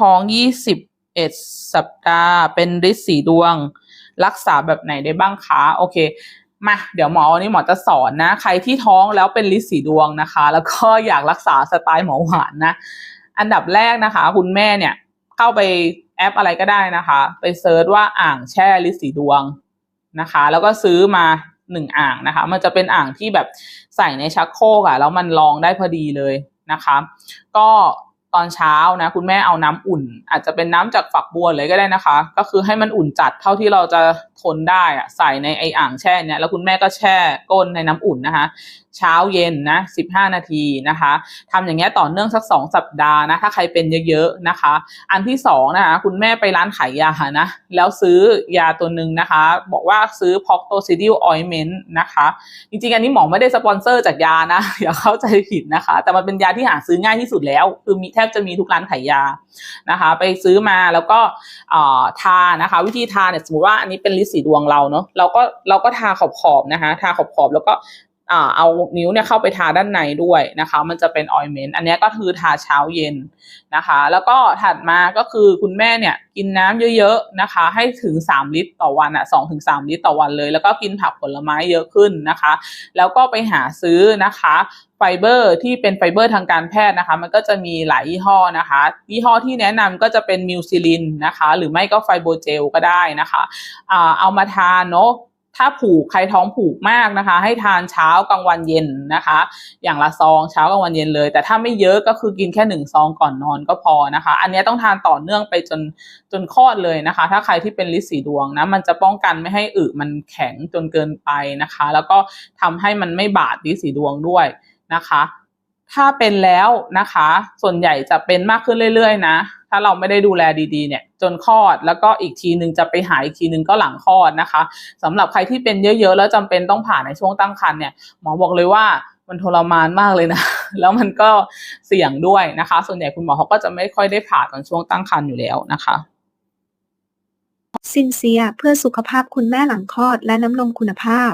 ท้องยี่สิบเอ็ดสัปดาห์ เป็นฤทธิ์สีดวง รักษาแบบไหนได้บ้างคะ โอเค มา เดี๋ยวหมอวันนี้หมอจะสอนนะ ใครที่ท้องแล้วเป็นฤทธิ์สีดวงนะคะ แล้วก็อยากรักษาสไตล์หมอหวานนะ อันดับแรกนะคะ คุณแม่เนี่ย เข้าไปแอปอะไรก็ได้นะคะ ไปเซิร์ชว่าอ่างแช่ฤทธิ์สีดวงนะคะ แล้วก็ซื้อมาหนึ่งอ่างนะคะ มันจะเป็นอ่างที่แบบใส่ในชักโครกอะแล้วมันรองได้พอดีเลยนะคะ ก็ ตอนเช้านะ คุณแม่เอาน้ำอุ่น อาจจะเป็นน้ำจากฝักบัวเลยก็ได้นะคะ ก็คือให้มันอุ่นจัดเท่าที่เราจะ ทนได้อะใส่ในไออ่างแช่เนี่ยแล้วคุณแม่ก็แช่ก้นในน้ำอุ่นนะคะ เช้าเย็นนะ15นาทีนะคะทำอย่างเงี้ยต่อเนื่องสักสองสัปดาห์นะถ้าใครเป็นเยอะๆนะคะ อันที่สองนะคะคุณแม่ไปร้านขายยานะแล้วซื้อยาตัวหนึ่งนะคะ บอกว่าซื้อพอกโตซิดิลออยเมนต์นะคะ จริงๆ อันนี้หมอไม่ได้สปอนเซอร์จากยานะอย่าเข้าใจผิดนะคะ แต่มันเป็นยาที่หาซื้อง่ายที่สุดแล้ว คือมีแทบจะมีทุกร้านขายยานะคะ ไปซื้อมาแล้วก็ทานะคะ วิธีทาเนี่ยสมมติว่าอันนี้เป็นลิสีดวงเราเนาะเราก็เราก็ทาขอบขอบนะคะ ทาขอบขอบแล้วก็ เอานิ้วเนี่ยเข้าไปทาด้านในด้วยนะคะ มันจะเป็นออยเมนต์อันนี้ก็คือทาเช้าเย็นนะคะ แล้วก็ถัดมาก็คือคุณแม่เนี่ยกินน้ำเยอะๆนะคะ ให้ถึง 3 ลิตรต่อวันอะ2ถึง3ลิตรต่อวันเลย แล้วก็กินผักผลไม้เยอะขึ้นนะคะ แล้วก็ไปหาซื้อนะคะไฟเบอร์ที่เป็นไฟเบอร์ทางการแพทย์นะคะ มันก็จะมีหลายยี่ห้อนะคะ ยี่ห้อที่แนะนำก็จะเป็นมิวซิลินนะคะ หรือไม่ก็ไฟโบเจลก็ได้นะคะเอามาทานเนาะ ถ้าผูกใครท้องผูกมากนะคะ ให้ทานเช้ากลางวันเย็นนะคะ อย่างละซองเช้ากลางวันเย็นเลย แต่ถ้าไม่เยอะก็คือกินแค่หนึ่งซองก่อนนอนก็พอนะคะ อันนี้ต้องทานต่อเนื่องไปจนจนคลอดเลยนะคะ ถ้าใครที่เป็นลิสีดวงนะมันจะป้องกันไม่ให้อึมันแข็งจนเกินไปนะคะ แล้วก็ทำให้มันไม่บาดลิสีดวงด้วยนะคะ ถ้าเป็นแล้วนะคะ ส่วนใหญ่จะเป็นมากขึ้นเรื่อยๆนะ ถ้าเราไม่ได้ดูแลดีๆเนี่ย จนคลอดแล้วก็อีกทีหนึ่งจะไปหายอีกทีหนึ่งก็หลังคลอดนะคะสำหรับใครที่เป็นเยอะๆ แล้วจำเป็นต้องผ่าในช่วงตั้งครรภ์เนี่ยหมอบอกเลยว่ามันทรมานมากเลยนะ แล้วมันก็เสี่ยงด้วยนะคะ ส่วนใหญ่คุณหมอเขาก็จะไม่ค่อยได้ผ่าตอนช่วงตั้งครรภ์อยู่แล้วนะคะซินเซียเพื่อสุขภาพคุณแม่หลังคลอดและน้ำนมคุณภาพ